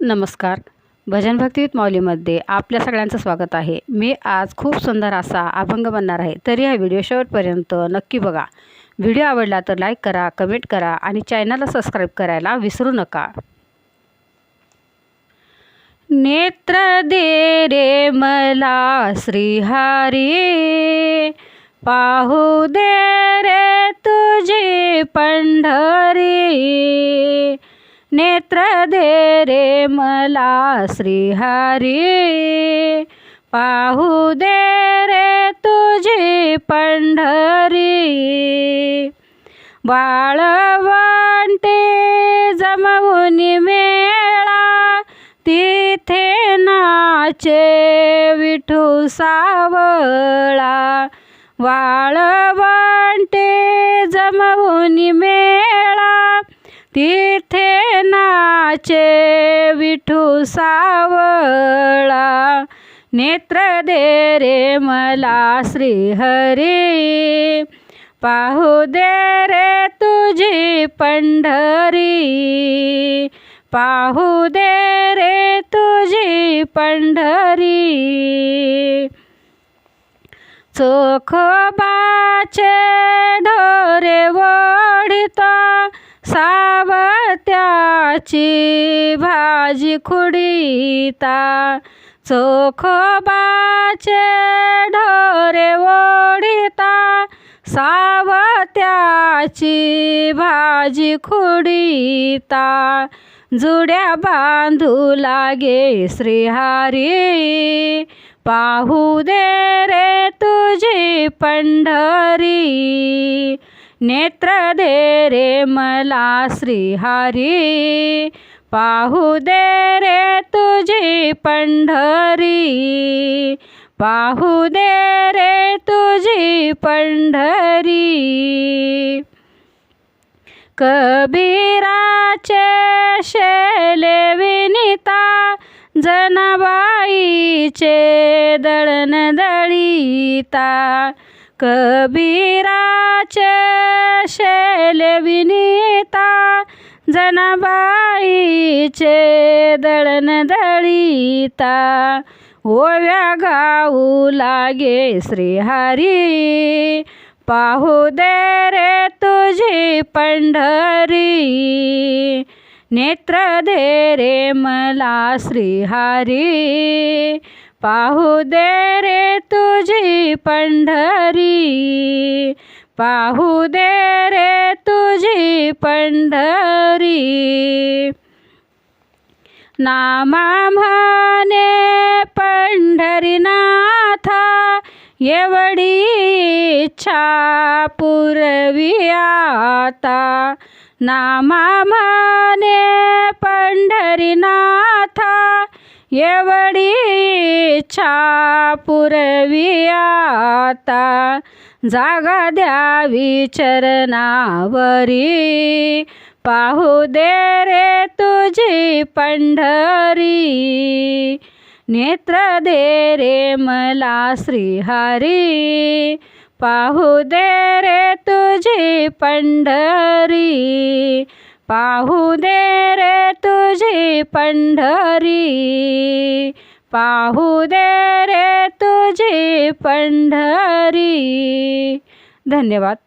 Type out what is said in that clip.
नमस्कार. भजन भक्तीत माऊलीमध्ये आपल्या सगळ्यांचं स्वागत आहे. मी आज खूप सुंदर असा अभंग बनणार आहे. तरी हा व्हिडिओ शेवटपर्यंत नक्की बघा. व्हिडिओ आवडला तर लाईक करा कमेंट करा आणि चॅनलला सबस्क्राईब करायला विसरू नका. नेत्र दे रे मला श्रीहारी. पाहू दे रे तुझी पंढरी. नेत्र दे रे मला श्रीहरी. पाहू दे रे तुझी पंढरी. बाळवंटे जमवून मेळा तिथे नाचे विठू सावळा. वाळवंटे जमवून मेळा तिथे चे विठू सावळा नेत्र दे रे मला श्रीहरी. पाहू दे रे तुझी पंढरी. पाहू दे रे तुझी पंढरी. चोखोबाचे ढोरे वडिता त्याची भाजी खुडीता चोखोबाचे ढोरे वडिता सावत्याची भाजी खुडीता. जुड्या बांधू लागे श्रीहारी पाहू दे रे तुझी पंढरी. नेत्र दे रे मला श्रीहारी. पाहू दे रे तुझी पंढरी. पाहू दे रे तुझी पंढरी. कबीराचे शेले विनिता जनाबाईचे दळण दळीता कबीराचे शेले विनीता जनाबाईचे दळण दळीता. ओव्या गाऊ लागे श्रीहरी पाहू दे रे तुझी पंढरी. नेत्र दे रे मला श्रीहरी. पाहू दे रे तुझी पंढरी. पाहू दे रे तुझी पंढरी. नामा म्हणे पंढरीनाथा एवढी इच्छा पुरवी आता. नामा म्हणे पंढरीनाथा एवढी इच्छा पुरवी आता जागा द्यावी चरणावरी. पाहू दे रे तुझी पंढरी. नेत्र दे रे मला श्रीहरी. पाहू दे रे तुझी पंढरी. पाहू दे रे तुझी पंढरी. पाहू दे रे तुझी पंढरी. धन्यवाद.